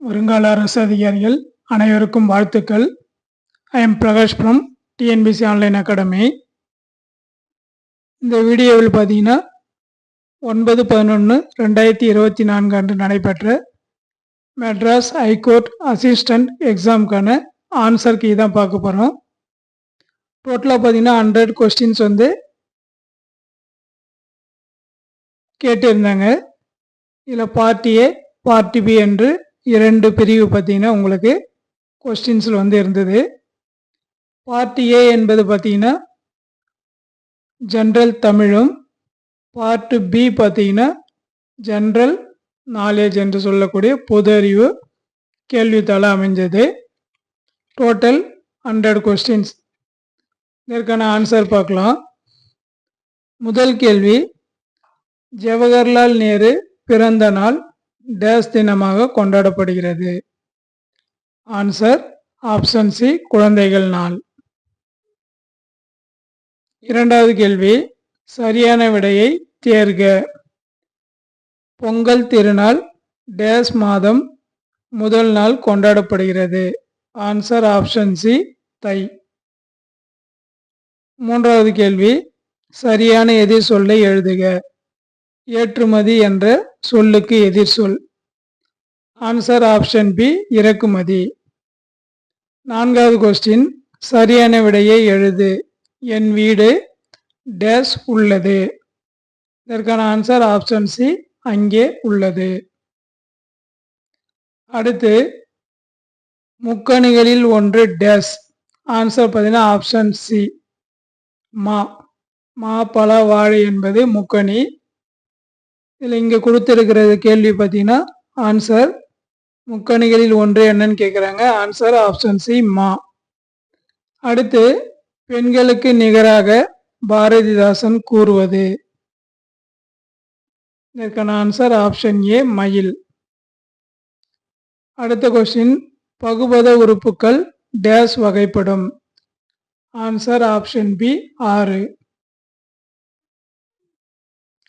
வருங்கால அரசு அதிகாரிகள் அனைவருக்கும் வாழ்த்துக்கள். I am Prakash from TNPSC online academy இந்த வீடியோவில் பார்த்தீங்கன்னா ஒன்பது பதினொன்று ரெண்டாயிரத்தி இருபத்தி நான்கு அன்று நடைபெற்ற மெட்ராஸ் ஹைகோர்ட் அசிஸ்டண்ட் எக்ஸாமுக்கான ஆன்சர் கீ தான் பார்க்க போகிறோம் டோட்டலாக பார்த்தீங்கன்னா ஹண்ட்ரட் கொஸ்டின்ஸ் வந்து கேட்டிருந்தாங்க. இதில் பார்ட்டி ஏ பார்ட்டி பி என்று இரண்டு பிரிவு பார்த்தீங்கன்னா உங்களுக்கு கொஸ்டின்ஸில் வந்து இருந்தது. பார்ட்டி ஏ என்பது பார்த்தீங்கன்னா ஜென்ரல் தமிழும் பார்ட்டு பி பார்த்தீங்கன்னா ஜென்ரல் நாலேஜ் என்று சொல்லக்கூடிய பொது அறிவு கேள்வித்தாள அமைஞ்சது. டோட்டல் ஹண்ட்ரட் கொஸ்டின்ஸ் இதற்கான ஆன்சர் பார்க்கலாம். முதல் கேள்வி ஜவஹர்லால் நேரு பிறந்த நாள் டேஸ் தினமாக கொண்டாடப்படுகிறது. ஆன்சர் ஆப்ஷன் சி குழந்தைகள் நாள். இரண்டாவது கேள்வி சரியான விடையை தேர்க. பொங்கல் திருநாள் டேஸ் மாதம் முதல் நாள் கொண்டாடப்படுகிறது. ஆன்சர் ஆப்ஷன் சி தை. மூன்றாவது கேள்வி சரியான எதிர் சொல்லை எழுதுக. ஏற்றுமதி என்ற சொல்லுக்கு எதிர் சொல். ஆன்சர் ஆப்ஷன் பி இறக்குமதி. நான்காவது கொஸ்டின் சரியான விடையை எழுது. என் வீடு டேஸ் உள்ளது. இதற்கான ஆன்சர் ஆப்ஷன் சி அங்கே உள்ளது. அடுத்து முக்கணிகளில் ஒன்று டேஸ் ஆன்சர் பார்த்தீங்கன்னா ஆப்ஷன் சி மா. மா பல வாழை என்பது முக்கணி. இதில் இங்கே கொடுத்துருக்கிறது கேள்வி பார்த்தீங்கன்னா ஆன்சர் முக்கணிகளில் ஒன்று என்னன்னு கேட்குறாங்க ஆன்சர் ஆப்ஷன் சி மா அடுத்து பெண்களுக்கு நிகராக பாரதிதாசன் கூறுவது. இதற்கான ஆன்சர் ஆப்ஷன் ஏ மயில். அடுத்த கொஸ்டின் பகுபத உறுப்புகள் டேஸ் வகைப்படும். ஆன்சர் ஆப்ஷன் பி ஆறு.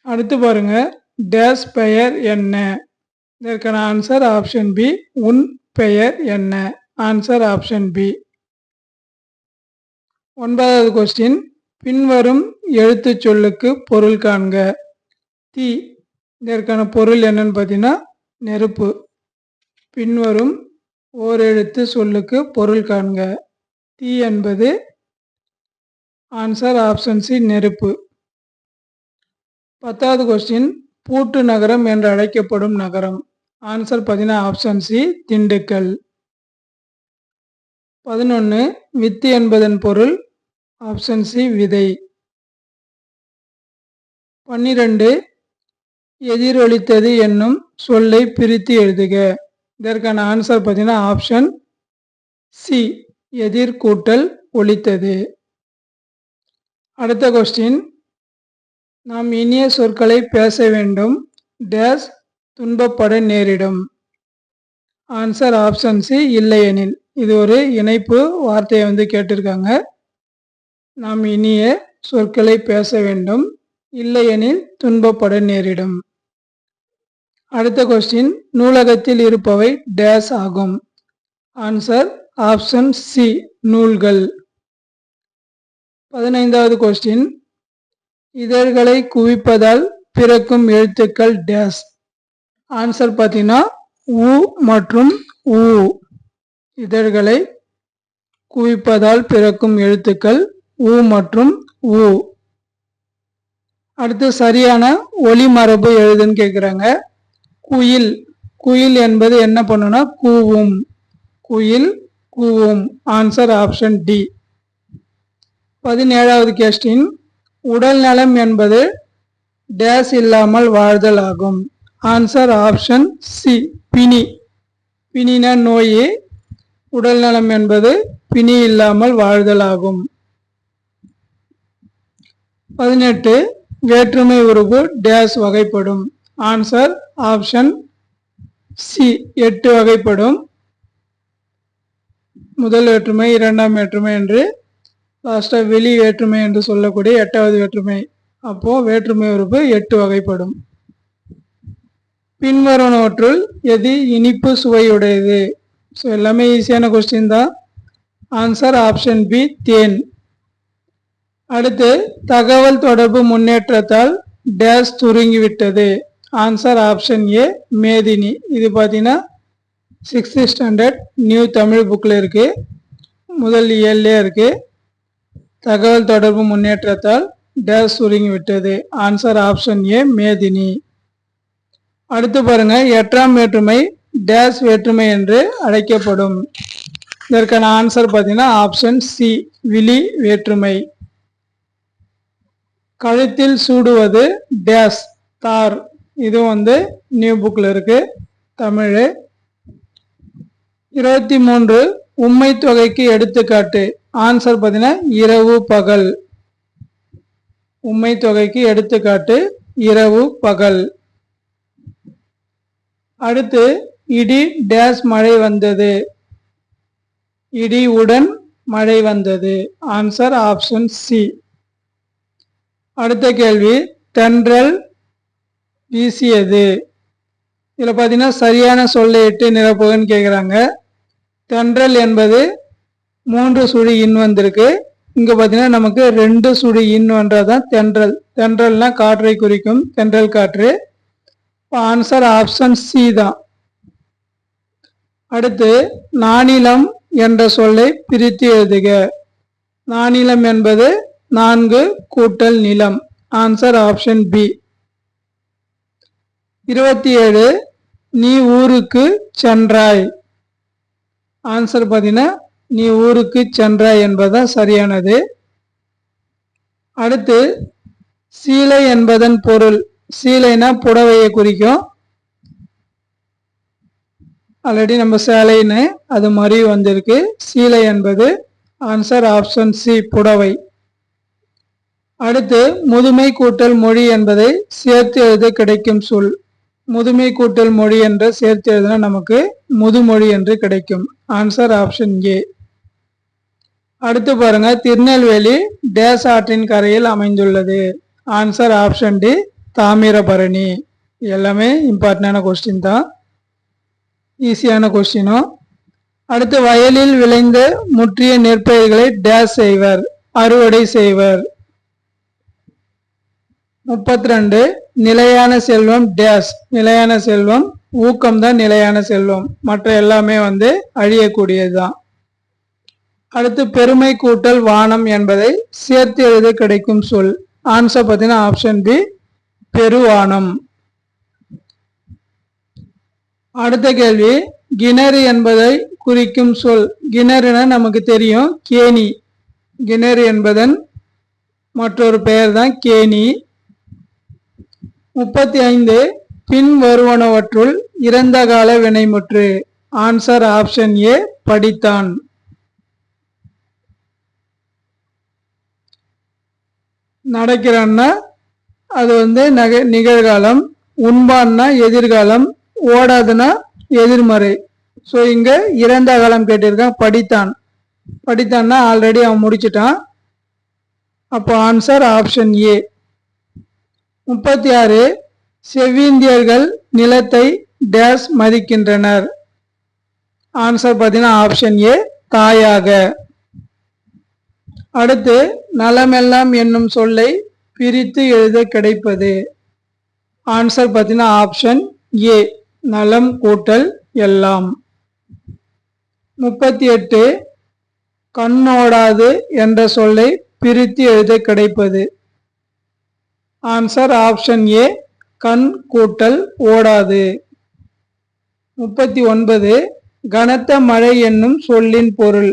அடுத்து பாருங்கள் டேஸ் பெயர் என்ன? இதற்கான ஆன்சர் ஆப்ஷன் பி உன் பெயர் என்ன? ஆன்சர் ஆப்ஷன் பி ஒன்பதாவது கொஸ்டின் பின்வரும் எழுத்து சொல்லுக்கு பொருள் காண்க. தீ இதற்கான பொருள் என்னன்னு பார்த்தீங்கன்னா நெருப்பு. பின்வரும் ஓரெழுத்து சொல்லுக்கு பொருள் காண்க. தீ என்பது ஆன்சர் ஆப்ஷன் சி நெருப்பு. பத்தாவது கொஸ்டின் பூட்டு நகரம் என்று அழைக்கப்படும் நகரம். ஆன்சர் பார்த்தீங்கன்னா ஆப்ஷன் சி திண்டுக்கல். பதினொன்று வித்து என்பதன் பொருள். ஆப்ஷன் சி விதை. பன்னிரண்டு எதிரொலித்தது என்னும் சொல்லை பிரித்து எழுதுக. இதற்கான ஆன்சர் பார்த்தீங்கன்னா ஆப்ஷன் சி எதிர்கூட்டல் ஒழித்தது ஒலித்தது. அடுத்த கொஸ்டின் நாம் இனிய சொற்களை பேச வேண்டும். டேஸ் துன்பப்பட நேரிடும். ஆன்சர் ஆப்ஷன் சி இல்லையெனில். இது ஒரு இணைப்பு வார்த்தையை வந்து கேட்டிருக்காங்க. நாம் இனிய சொற்களை பேச வேண்டும். இல்லையெனில் துன்பப்பட நேரிடும். அடுத்த கொஸ்டின் நூலகத்தில் இருப்பவை டேஸ் ஆகும். ஆன்சர் ஆப்ஷன் சி நூல்கள். பதினைந்தாவது கொஸ்டின் இதழ்களை குவிப்பதால் பிறக்கும் எழுத்துக்கள் டேஸ். ஆன்சர் பார்த்தீங்கன்னா உ மற்றும் உ. இதழ்களை குவிப்பதால் பிறக்கும் எழுத்துக்கள் உ மற்றும் உ. அடுத்து சரியான ஒளி மரபு எழுதுன்னு கேட்குறாங்க குயில். குயில் என்பது என்ன பண்ணுன்னா கூவும். குயில் கூவும். ஆன்சர் ஆப்ஷன் டி பதினேழாவது கேஸ்டின் உடல் நலம் என்பது டேஸ் இல்லாமல் வாழ்தல் ஆகும் ஆன்சர் ஆப்ஷன் சி பினி பினின நோய் உடல் நலம் என்பது பிணி இல்லாமல் வாழ்தல் ஆகும் பதினெட்டு வேற்றுமை உறுப்பு டேஸ் வகைப்படும். ஆன்சர் ஆப்ஷன் சி எட்டு வகைப்படும். முதல் வேற்றுமை இரண்டாம் வேற்றுமை என்று லாஸ்ட்டாக வெளி வேற்றுமை என்று சொல்லக்கூடிய எட்டாவது வேற்றுமை. அப்போது வேற்றுமை உறுப்பு எட்டு வகைப்படும். பின்வருவனவற்றுள் எது இனிப்பு சுவையுடையது? ஸோ எல்லாமே ஈஸியான கொஸ்டின் தான். ஆன்சர் ஆப்ஷன் பி தேன். அடுத்து தகவல் தொடர்பு முன்னேற்றத்தால் டேஸ் துருங்கிவிட்டது. ஆன்சர் ஆப்ஷன் ஏ மேதினி. இது பார்த்தீங்கன்னா சிக்ஸ்த் ஸ்டாண்டர்ட் நியூ தமிழ் புக்கில் இருக்குது முதல் இயல்லே இருக்குது தகவல் தொடர்பு முன்னேற்றத்தால் டேஸ் சுருங்கிவிட்டது. ஆன்சர் ஆப்ஷன் ஏ மேதினி. அடுத்து பாருங்க எட்டாம் வேற்றுமை டேஸ் வேற்றுமை என்று அழைக்கப்படும். இதற்கான ஆன்சர் பார்த்தீங்கன்னா ஆப்ஷன் சி விழி வேற்றுமை. கழுத்தில் சூடுவது டேஸ் தார். இது வந்து நியூ புக்கில் இருக்கு தமிழ். இருபத்தி மூன்று உண்மை தொகைக்கு எடுத்துக்காட்டு. ஆன்சர் பார்த்தீங்கன்னா இரவு பகல். உண்மை தொகைக்கு எடுத்துக்காட்டு இரவு பகல். அடுத்து இடி டேஸ் மழை வந்தது. இடியுடன் மழை வந்தது. ஆன்சர் ஆப்ஷன் சி அடுத்த கேள்வி தென்றல் வீசியது. இதில் பார்த்தீங்கன்னா சரியான சொல்லை இட்டு நிரப்புகன்னு கேட்குறாங்க தென்றல் என்பது மூன்று சுழி இன் வந்திருக்கு. இங்கே பார்த்தீங்கன்னா நமக்கு ரெண்டு சுழி இன் வந்தால் தென்றல். தென்றல்னா காற்றை குறிக்கும் தென்றல் காற்று. ஆன்சர் ஆப்ஷன் சி தான். அடுத்து நானிலம் என்ற சொல்லை பிரித்து எழுதுக. நானிலம் என்பது நான்கு கூட்டல் நிலம். ஆன்சர் ஆப்ஷன் பி இருபத்தி ஏழு நீ ஊருக்கு சென்றாய். ஆன்சர் பார்த்தீங்கன்னா நீ ஊருக்கு சென்றாய் என்பதா சரியானது? அடுத்து சீலை என்பதன் பொருள். சீலைனா புடவையை குறிக்கும். ஆல்ரெடி நம்ம சேலைன்னு அது மாதிரி வந்திருக்கு. சீலை என்பது ஆன்சர் ஆப்ஷன் சி புடவை. அடுத்து முதுமை கூட்டல் மொழி என்பதை சேர்த்து எழுத கிடைக்கும் சொல். முதுமை கூட்டல் மொழி என்று சேர்த்து எழுதினா நமக்கு முதுமொழி என்று கிடைக்கும். ஆன்சர் ஆப்ஷன் ஏ அடுத்து பாருங்க திருநெல்வேலி டேஸ் ஆற்றின் கரையில் அமைந்துள்ளது. Answer option D Thamirabarani. எல்லாமே இம்பார்ட்டண்டான கொஸ்டின் தான். ஈஸியான கொஸ்டினும் அடுத்து வயலில் விளைந்த முற்றிய நெற்பயிர்களை டேஸ் செய்வர் அறுவடை செய்வர். முப்பத்தி ரெண்டு நிலையான செல்வம் டேஸ். நிலையான செல்வம் ஊக்கம் தான் நிலையான செல்வம். மற்ற எல்லாமே வந்து அழியக்கூடியது தான் அடுத்து பெருமை கூட்டல் வானம் என்பதை சேர்த்து எழுத கிடைக்கும் சொல். ஆன்சர் பார்த்தீங்கன்னா ஆப்ஷன் பி பெருவானம். அடுத்த கேள்வி கிணறு என்பதை குறிக்கும் சொல். கிணறுனா நமக்கு தெரியும் கேணி. கிணறு என்பதன் மற்றொரு பெயர் தான் கேணி. முப்பத்தி ஐந்து பின் வருவனவற்றுள் இறந்த கால வினைமுற்று. ஆன்சர் ஆப்ஷன் ஏ படித்தான். நடக்கிறான்னா அது வந்து நகை நிகழ்காலம் உண்பான்னா எதிர்காலம் ஓடாதுன்னா எதிர்மறை. ஸோ இங்கே இறந்த காலம் கேட்டிருக்கான் படித்தான். படித்தான்னா ஆல்ரெடி அவன் முடிச்சிட்டான். அப்போ ஆன்சர் ஆப்ஷன் ஏ முப்பத்தி ஆறு செவ்விந்தியர்கள் நிலத்தை டேஸ் மதிக்கின்றனர். ஆன்சர் பார்த்தீங்கன்னா ஆப்ஷன் ஏ தாயாக. அடுத்து நலமெல்லாம் என்னும் சொல்லை பிரித்து எழுத கிடைப்பது. ஆன்சர் பார்த்தீங்கன்னா ஆப்ஷன் ஏ நலம் கூட்டல் எல்லாம். முப்பத்தி எட்டு கண்ணோடாது என்ற சொல்லை பிரித்து எழுத கிடைப்பது. ஆன்சர் ஆப்ஷன் ஏ கண் கூட்டல் ஓடாது. முப்பத்தி ஒன்பது கனத்த மழை என்னும் சொல்லின் பொருள்.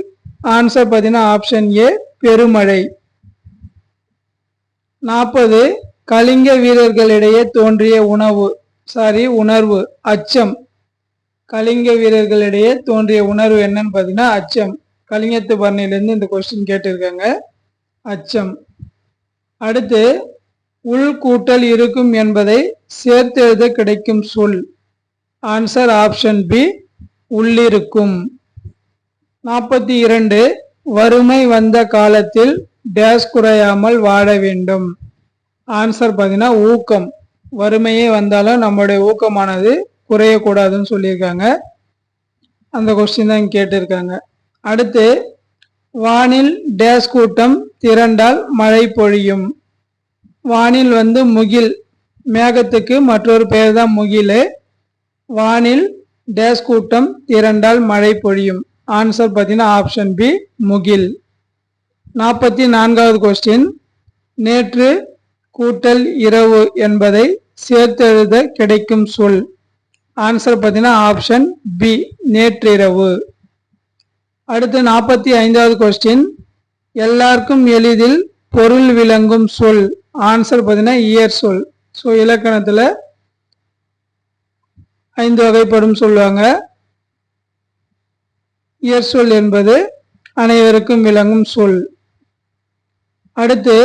ஆன்சர் பார்த்தீங்கன்னா ஆப்ஷன் ஏ பெருமழை. நாற்பது கலிங்க வீரர்களிடையே தோன்றிய உணவு சாரி உணர்வு அச்சம். கலிங்க வீரர்களிடையே தோன்றிய உணர்வு என்னன்னு பார்த்தீங்கன்னா அச்சம். கலிங்கத்து பரணியிலேருந்து இந்த கொஸ்டின் கேட்டிருக்காங்க. அச்சம். அடுத்து உள்கூட்டல் இருக்கும் என்பதை சேர்த்தெழுத கிடைக்கும் சொல். ஆன்சர் ஆப்ஷன் பி உள்ளிருக்கும். நாற்பத்தி இரண்டு வறுமை வந்த காலத்தில் டேஸ் குறையாமல் வாழ வேண்டும். ஆன்சர் பார்த்தீங்கன்னா ஊக்கம். வறுமையே வந்தாலும் நம்மளுடைய ஊக்கமானது குறையக்கூடாதுன்னு சொல்லியிருக்காங்க. அந்த கொஸ்டின் தான் கேட்டிருக்காங்க. அடுத்து வானில் டேஸ் கூட்டம் திரண்டால் மழை பொழியும். வானில் வந்து முகில். மேகத்துக்கு மற்றொரு பெயர் தான் முகில். வானில் டேஸ் கூட்டம் திரண்டால் மழை பொழியும். ஆன்சர் பார்த்தீங்கன்னா ஆப்ஷன் பி முகில். நாற்பத்தி நான்காவது கொஸ்டின் நேற்று கூட்டல் இரவு என்பதை சேர்த்தெழுத கிடைக்கும் சொல். ஆன்சர் பார்த்தீங்கன்னா ஆப்ஷன் பி நேற்றிரவு அடுத்து நாற்பத்தி ஐந்தாவது கொஸ்டின் எல்லாருக்கும் எளிதில் பொருள் விளங்கும் சொல். ஆன்சர் பார்த்தீங்கன்னா இயர் சொல். ஸோ இலக்கணத்தில் ஐந்து வகைப்படும் சொல்லுவாங்க. இயற்சொல் என்பது அனைவருக்கும் விளங்கும் சொல். அடுத்து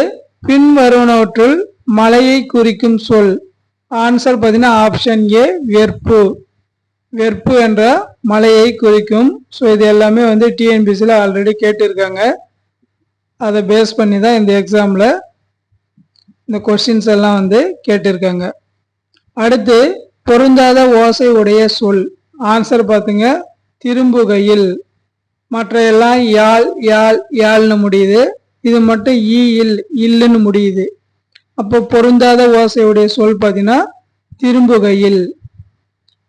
பின்வருவனவற்றுள் மலையை குறிக்கும் சொல். ஆன்சர் பார்த்தீங்கன்னா ஆப்ஷன் ஏ வெற்பு. வெற்பு என்ற மலையை குறிக்கும் ஸோ இது எல்லாமே வந்து டிஎன்பிசியில் ஆல்ரெடி கேட்டிருக்காங்க. அதை பேஸ் பண்ணி தான் இந்த எக்ஸாமில் இந்த கொஸ்டின்ஸ் எல்லாம் வந்து கேட்டிருக்காங்க. அடுத்து பொருந்தாத ஓசை உடைய சொல். ஆன்சர் பார்த்துங்க திரும்புகையில். மற்ற எல்லாம் யாழ் யாழ் யாழ்னு முடியுது. இது மட்டும் ஈ இல் இல்லுன்னு முடியுது. அப்போ பொருந்தாத ஓசையுடைய சொல் பார்த்தீங்கன்னா திரும்புகையில்.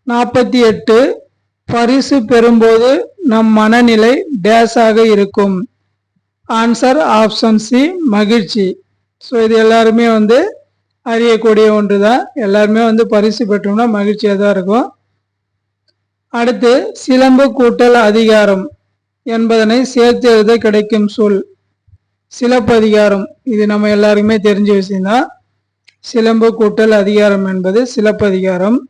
நாற்பத்தி எட்டு பரிசு பெறும்போது நம் மனநிலை டேஸாக இருக்கும். ஆன்சர் ஆப்ஷன் சி மகிழ்ச்சி. ஸோ இது எல்லாருமே வந்து அறியக்கூடிய ஒன்று தான் எல்லாருமே வந்து பரிசு பெற்றோம்னா மகிழ்ச்சியாக தான் இருக்கும். அடுத்து சிலம்பு கூட்டல் அதிகாரம். என்பதனை சேர்த்து எழுத கிடைக்கும் சொல். சிலப்பதிகாரம். இது நம்ம எல்லாருக்குமே தெரிஞ்ச விஷயம்தான் சிலம்பு கூட்டல் அதிகாரம் என்பது சிலப்பதிகாரம்.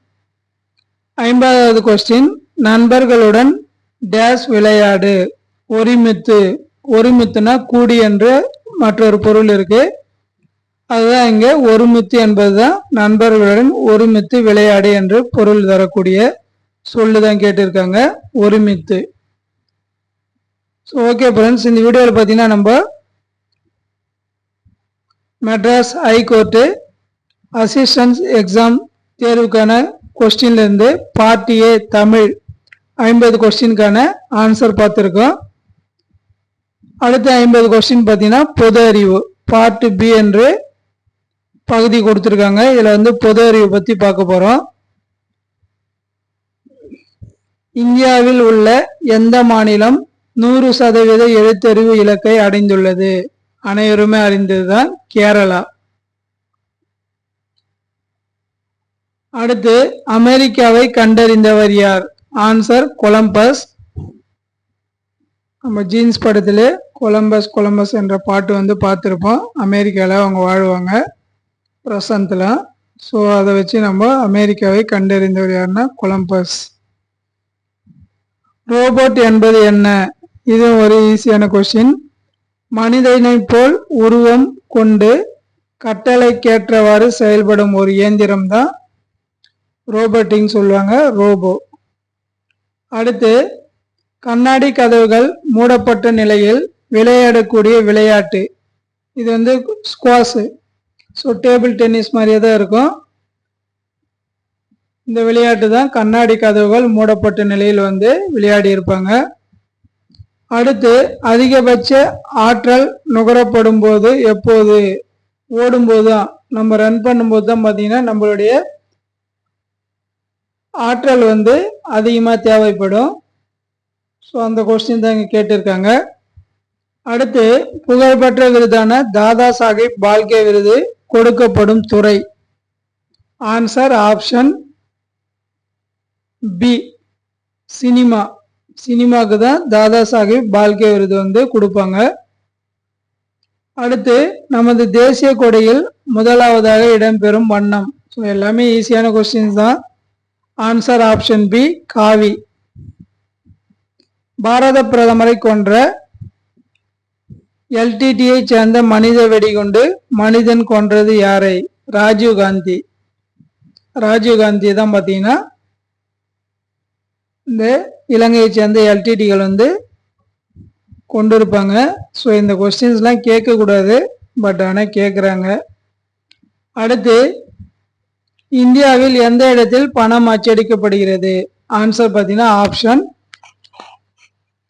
ஐம்பதாவது கொஸ்டின் நண்பர்களுடன் டேஸ் விளையாடு. ஒரிமித்து. ஒருமித்துனா கூடி என்று மற்றொரு பொருள் இருக்கு. அதுதான் இங்கே ஒருமித்து என்பதுதான் நண்பர்களுடன் ஒருமித்து விளையாடு என்று பொருள் தரக்கூடிய சொல்லுதான் கேட்டிருக்காங்க. ஒருமித்து. ஸோ ஓகே ஃப்ரெண்ட்ஸ் இந்த வீடியோவில் பார்த்தீங்கன்னா நம்ம மெட்ராஸ் ஹைகோர்ட்டு அசிஸ்டன்ஸ் எக்ஸாம் தேர்வுக்கான கொஸ்டின்லேருந்து பார்ட் ஏ தமிழ் ஐம்பது கொஸ்டினுக்கான ஆன்சர் பார்த்துருக்கோம். அடுத்த ஐம்பது கொஸ்டின் பார்த்தீங்கன்னா பொது அறிவு பார்ட் பி என்று பகுதி கொடுத்துருக்காங்க. இதில் வந்து பொது அறிவு பற்றி பார்க்க போகிறோம் இந்தியாவில் உள்ள எந்த மாநிலம் நூறு சதவீத எழுத்தறிவு இலக்கை அடைந்துள்ளது. அனைவருமே அறிந்ததுதான் கேரளா. அடுத்து அமெரிக்காவை கண்டறிந்தவர் யார்? ஆன்சர் கொலம்பஸ் நம்ம ஜீன்ஸ் படத்தில் கொலம்பஸ் கொலம்பஸ் என்ற பாட்டு வந்து பார்த்துருப்போம். அமெரிக்காவில் அவங்க வாழ்வாங்க. பிரசந்தில் ஸோ அதை வச்சு நம்ம அமெரிக்காவை கண்டறிந்தவர் யாருன்னா கொலம்பஸ் ரோபோட் என்பது என்ன? இது ஒரு ஈஸியான கொஸ்டின் மனிதனை போல் உருவம் கொண்டு கட்டளைக்கேற்றவாறு செயல்படும் ஒரு இயந்திரம் தான் ரோபோட்டிங் சொல்லுவாங்க ரோபோ அடுத்து கண்ணாடி கதவுகள் மூடப்பட்ட நிலையில் விளையாடக்கூடிய விளையாட்டு. இது வந்து ஸ்குவாஷு ஸோ டேபிள் டென்னிஸ் மாதிரியே தான் இருக்கும். இந்த விளையாட்டு தான் கண்ணாடி கதவுகள் மூடப்பட்ட நிலையில் வந்து விளையாடி இருப்பாங்க. அடுத்து அதிகபட்ச ஆற்றல் நுகரப்படும் போது எப்போது? ஓடும்போது தான் நம்ம ரன் பண்ணும்போது தான் பார்த்தீங்கன்னா நம்மளுடைய ஆற்றல் வந்து அதிகமாக தேவைப்படும். ஸோ அந்த கொஸ்டின் தான் இங்கே கேட்டிருக்காங்க. அடுத்து புகழ்பெற்ற விருதான தாதா சாஹிப் பால்கே விருது கொடுக்கப்படும் துறை. ஆன்சர் ஆப்ஷன் பி சினிமா சினிமாவுக்கு தான் தாதா சாஹிப் பால்கே விருது வந்து கொடுப்பாங்க. அடுத்து நமது தேசிய கொடையில் முதலாவதாக இடம்பெறும் வண்ணம். ஸோ எல்லாமே ஈஸியான கொஸ்டின்ஸ் தான். ஆன்சர் ஆப்ஷன் பி காவி. பாரத பிரதமரை கொன்ற எல்டிடியை சேர்ந்த மனித வெடிகுண்டு மனிதன் கொன்றது யாரை? ராஜீவ் காந்தி. ராஜீவ் காந்தி தான் பார்த்தீங்கன்னா இந்த இலங்கையை சேர்ந்த எல்டிடிகள் வந்து கொண்டு இருப்பாங்க ஸோ இந்த கொஸ்டின்ஸ்லாம் கேட்கக்கூடாது. பட் ஆனால் கேட்குறாங்க. அடுத்து இந்தியாவில் எந்த இடத்தில் பணம் அச்சடிக்கப்படுகிறது? ஆன்சர் பார்த்தீங்கன்னா ஆப்ஷன்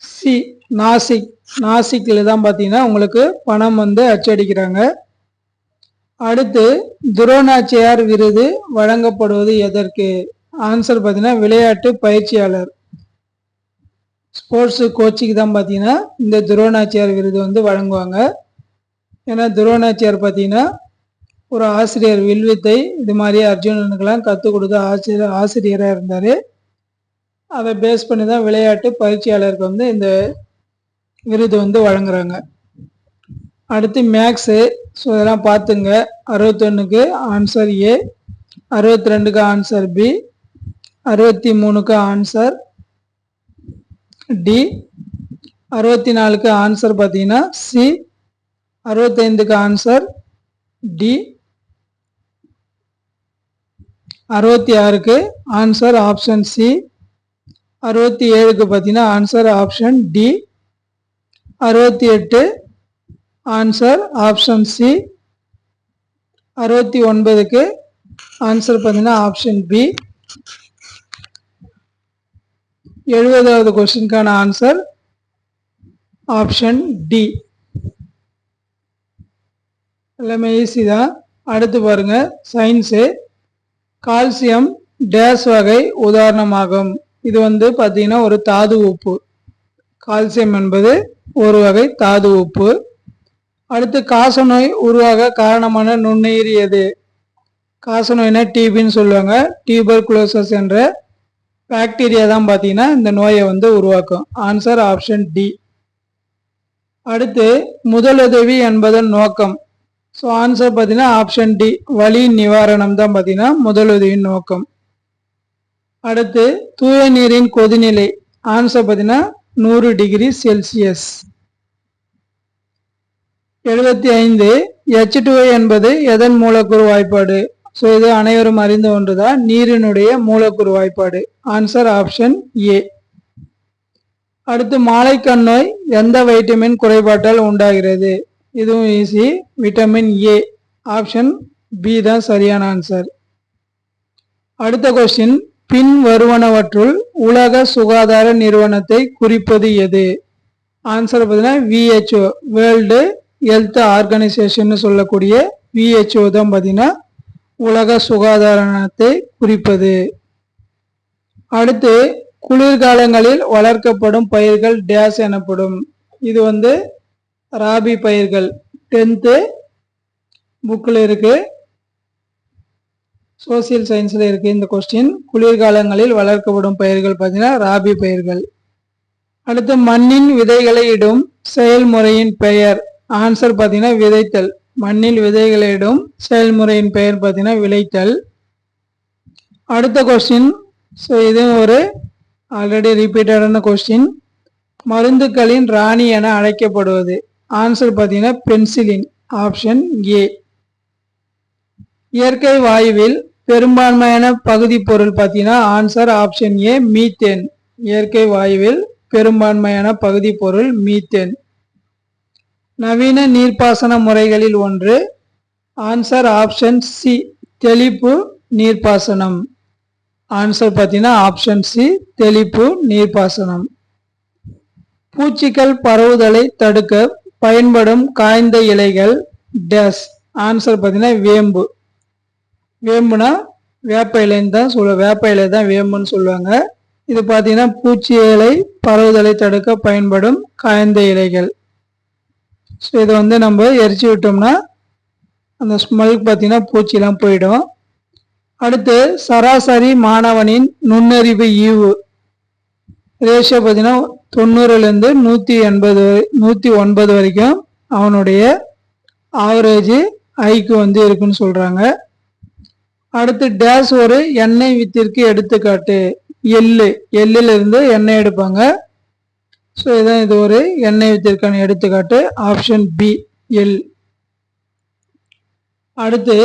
சி நாசிக். நாசிக்கில் தான் பார்த்தீங்கன்னா உங்களுக்கு பணம் வந்து அச்சடிக்கிறாங்க. அடுத்து துரோணாச்சியார் விருது வழங்கப்படுவது எதற்கு? ஆன்சர் பார்த்தீங்கன்னா விளையாட்டு பயிற்சியாளர். ஸ்போர்ட்ஸு கோச்சுக்கு தான் பார்த்தீங்கன்னா இந்த துரோணாச்சியார் விருது வந்து வழங்குவாங்க. ஏன்னா துரோணாச்சியார் பார்த்தீங்கன்னா ஒரு ஆசிரியர் வில்வித்தை இது மாதிரி அர்ஜுனனுக்கெல்லாம் கற்றுக் கொடுத்த ஆசிரியர் ஆசிரியராக இருந்தார். அதை பேஸ் பண்ணி தான் விளையாட்டு பயிற்சியாளருக்கு வந்து இந்த விருது வந்து வழங்குறாங்க. அடுத்து மேக்ஸு ஸோ இதெல்லாம் பார்த்துங்க. அறுபத்தொன்னுக்கு ஆன்சர் ஏ அறுபத்தி ரெண்டுக்கு ஆன்சர் பி அறுபத்தி மூணுக்கு ஆன்சர் டி அறுபத்தி நாலுக்கு ஆன்சர் பார்த்தீங்கன்னா சி அறுபத்தைந்துக்கு ஆன்சர் டி அறுபத்தி ஆறுக்கு ஆன்சர் ஆப்ஷன் சி அறுபத்தி ஏழுக்கு பார்த்தீங்கன்னா ஆன்சர் ஆப்ஷன் டி அறுபத்தி எட்டு ஆன்சர் ஆப்ஷன் சி அறுபத்தி ஒன்பதுக்கு ஆன்சர் பார்த்தீங்கன்னா ஆப்ஷன் பி எழுபதாவது கொஸ்டினுக்கான ஆன்சர் ஆப்ஷன் டி. எல்லாமே ஈஸி தான். அடுத்து பாருங்க. சயின்ஸு கால்சியம் டேஸ் வகை உதாரணமாகும். இது வந்து பார்த்தீங்கன்னா ஒரு தாது உப்பு. கால்சியம் என்பது ஒரு வகை தாது உப்பு. அடுத்து காசநோய் உருவாக காரணமான நுண்ணுயிரி எது? காசநோய்னா டிபின்னு சொல்லுவாங்க. டியூபர் குளோசஸ் என்ற பாக்டீரியா தான் பார்த்தீங்கன்னா இந்த நோயை வந்து உருவாக்கும். ஆன்சர் ஆப்ஷன் டி அடுத்து முதலுதவி என்பதன் நோக்கம். ஸோ ஆன்சர் பார்த்தீங்கன்னா ஆப்ஷன் டி வலி நிவாரணம் தான் பார்த்தீங்கன்னா முதலுதவியின் நோக்கம். அடுத்து தூய நீரின் கொதிநிலை. ஆன்சர் பார்த்தீங்கன்னா நூறு டிகிரி செல்சியஸ். எழுபத்தி ஐந்து எச் என்பது எதன் மூலக்கூறு வாய்ப்பாடு? ஸோ இது அனைவரும் அறிந்த ஒன்றுதான் நீரினுடைய மூலக்கூறு வாய்ப்பாடு. ஆன்சர் ஆப்ஷன் ஏ அடுத்து மாலைக்கண் நோய் எந்த வைட்டமின் குறைபாட்டால் உண்டாகிறது? இதுவும் easy vitamin A option B தான் சரியான ஆன்சர் அடுத்த கொஸ்டின் பின் வருவனவற்றுள் உலக சுகாதார நிறுவனத்தை குறிப்பது எது? ஆன்சர் பார்த்தீங்கன்னா விஹெச்ஓ வேர்ல்டு ஹெல்த் ஆர்கனைசேஷன் சொல்லக்கூடிய விஹெச்ஓ தான் பார்த்தீங்கன்னா உலக சுகாதாரத்தை குறிப்பது. அடுத்து குளிர்காலங்களில் வளர்க்கப்படும் பயிர்கள் டேஸ் எனப்படும். இது வந்து ராபி பயிர்கள். டென்த்து புக்கில் இருக்கு. சோசியல் சயின்ஸில் இருக்கு இந்த கொஸ்டின் குளிர்காலங்களில் வளர்க்கப்படும் பயிர்கள் பார்த்தீங்கன்னா ராபி பயிர்கள். அடுத்து மண்ணின் விதைகளை இடும் செயல்முறையின் பெயர். ஆன்சர் பார்த்தீங்கன்னா விதைத்தல். மண்ணில் விதைகளை இடும் செயல்முறையின் பெயர் பார்த்தீங்கன்னா விளைத்தல். அடுத்த கொஸ்டின் ஸோ இதுவும் ஒரு ஆல்ரெடி ரிப்பீட்டடான கொஸ்டின் மருந்துகளின் ராணி என அழைக்கப்படுவது. ஆன்சர் பார்த்தீங்கன்னா பென்சிலின் ஆப்ஷன் ஏ இயற்கை வாயுவில் பெரும்பான்மையான பகுதி பொருள் பார்த்தீங்கன்னா ஆன்சர் ஆப்ஷன் ஏ மீத்தேன் இயற்கை வாயுவில் பெரும்பான்மையான பகுதி பொருள் மீத்தேன் நவீன நீர்ப்பாசன முறைகளில் ஒன்று ஆன்சர் ஆப்ஷன் சி தெளிப்பு நீர்ப்பாசனம். ஆன்சர் பார்த்தீங்கன்னா ஆப்ஷன் சி தெளிப்பு நீர்ப்பாசனம். பூச்சிகள் பரவுதலை தடுக்க பயன்படும் காய்ந்த இலைகள் டேஸ் ஆன்சர் பார்த்தீங்கன்னா வேம்பு. வேம்புனா வேப்ப இலைன்னு தான் சொல்ல வேப்ப இலை தான் வேம்புன்னு சொல்லுவாங்க. இது பார்த்தீங்கன்னா பூச்சி இலை பரவுதலை தடுக்க பயன்படும் காய்ந்த இலைகள். ஸோ இதை வந்து நம்ம எரிச்சு விட்டோம்னா அந்த ஸ்மெல்க்கு பார்த்தீங்கன்னா பூச்சிலாம் போயிடும். அடுத்து சராசரி மாணவனின் நுண்ணறிவு ஈவு. ரேஷியோ பார்த்தீங்கன்னா தொண்ணூறுலேருந்து நூற்றி எண்பது நூற்றி ஒன்பது வரைக்கும் அவனுடைய ஆவரேஜ் ஐக்கு வந்து இருக்குன்னு சொல்கிறாங்க அடுத்து டேஸ் ஒரு எண்ணெய் வித்திற்கு எடுத்துக்காட்டு. எள்ளு. எள்ளிலிருந்து எண்ணெய் எடுப்பாங்க. ஸோ இதான் இது ஒரு எண்ணெய் வித்திற்கான எடுத்துக்காட்டு ஆப்ஷன் பி எல் அடுத்து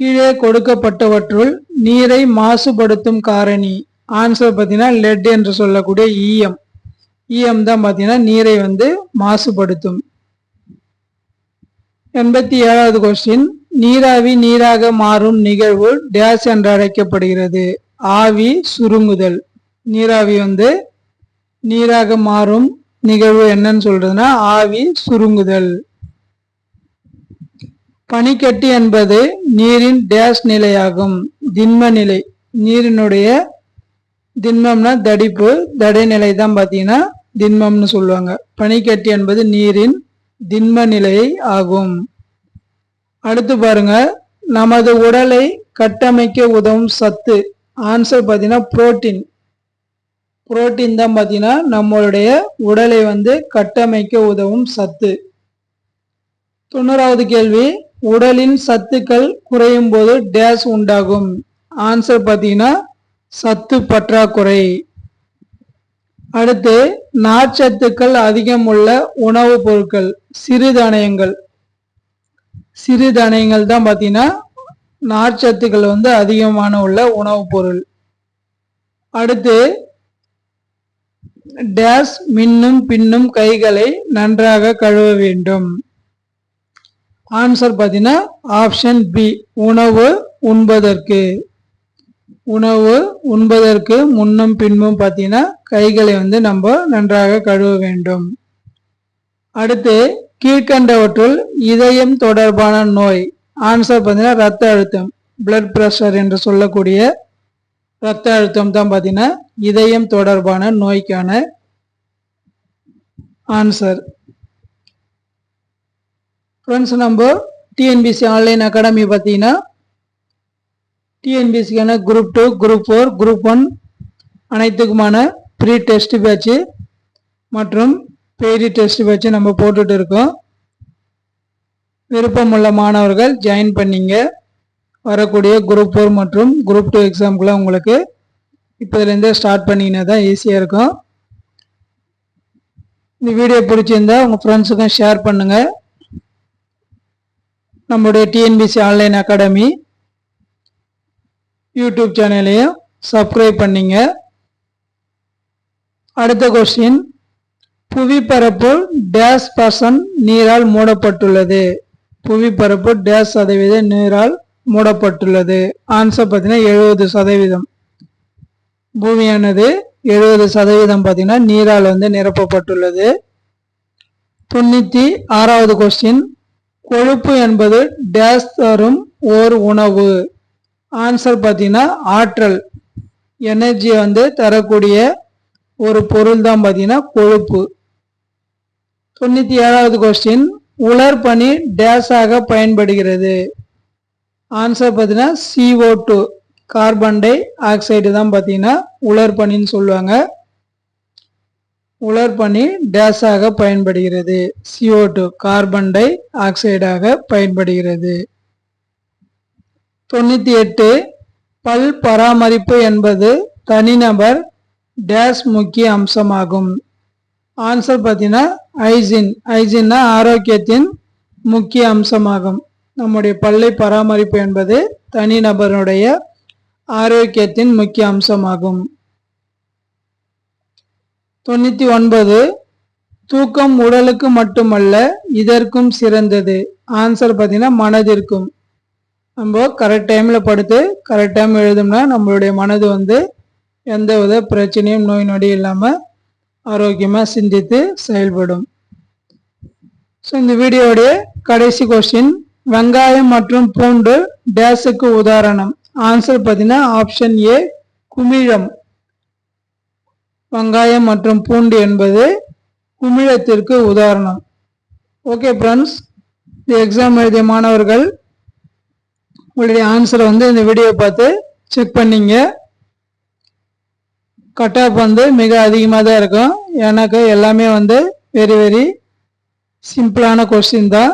கீழே கொடுக்கப்பட்டவற்றுள் நீரை மாசுபடுத்தும் காரணி. ஆன்சர் பார்த்தீங்கன்னா லெட் என்று சொல்லக்கூடிய ஈயம் ஈயம் தான் பார்த்தீங்கன்னா நீரை வந்து மாசுபடுத்தும். எண்பத்தி ஏழாவது கொஸ்டின் நீராவி நீராக மாறும் நிகழ்வு டேஸ் என்று அழைக்கப்படுகிறது. ஆவி சுருங்குதல். நீராவி வந்து நீராக மாறும் நிகழ்வு என்னன்னு சொல்றதுன்னா ஆவி சுருங்குதல். பனிக்கட்டி என்பது நீரின் டேஸ் நிலையாகும் திண்ம நிலை. நீரினுடைய திண்மம்னா தடிப்பு தடைநிலை தான் பார்த்தீங்கன்னா திண்மம்னு சொல்லுவாங்க. பனிக்கட்டி என்பது நீரின் திண்ம நிலை ஆகும். அடுத்து பாருங்க நமது உடலை கட்டமைக்க உதவும் சத்து. ஆன்சர் பார்த்தீங்கன்னா புரோட்டீன் புரோட்டீன் தான் பார்த்தீங்கன்னா நம்மளுடைய உடலை வந்து கட்டமைக்க உதவும் சத்து. தொண்ணூறாவது கேள்வி உடலின் சத்துக்கள் குறையும் போது டேஸ் உண்டாகும். ஆன்சர் பார்த்தீங்கன்னா சத்து பற்றாக்குறை. அடுத்து நார்ச்சத்துக்கள் அதிகம் உள்ள உணவுப் பொருட்கள் சிறுதானியங்கள் சிறுதானியங்கள் தான் பார்த்தீங்கன்னா நார்ச்சத்துக்கள் வந்து அதிகமான உள்ள உணவுப் பொருள். அடுத்து டேஸ் மின்னும் பின்னும் கைகளை நன்றாக கழுவ வேண்டும். ஆன்சர் பார்த்தீங்கன்னா ஆப்ஷன் பி உணவு உண்பதற்கு. உணவு உண்பதற்கு முன்னும் பின்பும் பார்த்தீங்கன்னா கைகளை வந்து நம்ம நன்றாக கழுவ வேண்டும். அடுத்து கீழ்கண்டவற்றுள் இதயம் தொடர்பான நோய். ஆன்சர் பார்த்தீங்கன்னா ரத்த அழுத்தம் பிளட் ப்ரெஷர் என்று சொல்லக்கூடிய ரத்த அழுத்தம் தான் பார்த்தீங்கன்னா இதயம் தொடர்பான நோய்க்கான ஆன்சர் ஃப்ரெண்ட்ஸ் நம்ம டிஎன்பிசி ஆன்லைன் அகாடமி பார்த்தீங்கன்னா டிஎன்பிசிக்கான group two group four group one அனைத்துக்குமான free test batch மற்றும் பெய்டு டெஸ்ட் பேட்ச்சு நம்ம போட்டுட்டு இருக்கோம். விருப்பமுள்ள மாணவர்கள் ஜாயின் பண்ணிங்க. வரக்கூடிய குரூப் ஃபோர் மற்றும் குரூப் டூ எக்ஸாம்க்குலாம் உங்களுக்கு இப்போதுலேருந்தே ஸ்டார்ட் பண்ணிங்கன்னா தான் ஈஸியாக இருக்கும். இந்த வீடியோ பிடிச்சிருந்தா உங்கள் ஃப்ரெண்ட்ஸுக்கும் ஷேர் பண்ணுங்கள் நம்முடைய டிஎன்பிசி ஆன்லைன் அகாடமி யூடியூப் சேனலையும் சப்ஸ்கிரைப் பண்ணிங்க. அடுத்த கொஸ்டின் புவிப்பரப்பு டேஸ் பர்சன் நீரால் மூடப்பட்டுள்ளது. புவிப்பரப்பு டேஸ் சதவீத நீரால் மூடப்பட்டுள்ளது. ஆன்சர் பார்த்தீங்கன்னா எழுபது சதவீதம். பூமியானது எழுபது சதவீதம் பார்த்தீங்கன்னா நீரால் வந்து நிரப்பப்பட்டுள்ளது. தொண்ணூற்றி ஆறாவது கொஸ்டின் கொழுப்பு என்பது டேஸ் தரும் ஓர் உணவு. ஆன்சர் பார்த்தீங்கன்னா ஆற்றல். எனர்ஜியை வந்து தரக்கூடிய ஒரு பொருள் தான் பார்த்தீங்கன்னா கொழுப்பு. தொண்ணூற்றி ஏழாவது கொஸ்டின் உலர் பனி டேஸாக பயன்படுகிறது. ஆன்சர் பார்த்தீங்கன்னா CO two carbon dioxide தான் பார்த்தீங்கன்னா உலர் பனின்னு சொல்லுவாங்க. உலர் பனி டேஸாக பயன்படுகிறது. சிஓ டூ கார்பன் டை ஆக்சைடாக பயன்படுகிறது. தொண்ணூற்றி எட்டு பல் பராமரிப்பு என்பது தனிநபர் டேஸ் முக்கிய அம்சமாகும். ஆன்சர் பார்த்தீங்கன்னா ஐஜின் ஐஜின்னா ஆரோக்கியத்தின் முக்கிய அம்சமாகும். நம்முடைய பல்லை பராமரிப்பு என்பது தனிநபருடைய ஆரோக்கியத்தின் முக்கிய அம்சமாகும். தொண்ணூற்றி ஒன்பது தூக்கம் உடலுக்கு மட்டுமல்ல இதற்கும் சிறந்தது. ஆன்சர் பார்த்தீங்கன்னா மனதிற்கும். நம்ம கரெக்ட் டைமில் படுத்து கரெக்ட் டைம் எழுதோம்னா நம்மளுடைய மனது வந்து எந்த வித பிரச்சனையும் நோய் நொடி இல்லாமல் ஆரோக்கியமாக சிந்தித்து செயல்படும். ஸோ இந்த வீடியோடைய கடைசி கொஸ்டின் வெங்காயம் மற்றும் பூண்டு டேஸுக்கு உதாரணம். ஆன்சர் பார்த்தீங்கன்னா ஆப்ஷன் ஏ குமிழம். வெங்காயம் மற்றும் பூண்டு என்பது குமிழத்திற்கு உதாரணம். ஓகே ஃப்ரெண்ட்ஸ் இந்த எக்ஸாம் எழுதிய மாணவர்கள் உங்களுடைய ஆன்சரை வந்து இந்த வீடியோ பார்த்து செக் பண்ணிங்க. கட் ஆஃப் வந்து மிக அதிகமாக தான் இருக்கும். எனக்கு எல்லாமே வந்து வெரி வெரி சிம்பிளான கொஸ்டின் தான்.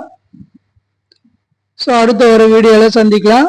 ஸோ அடுத்த ஒரு வீடியோவில் சந்திக்கலாம்.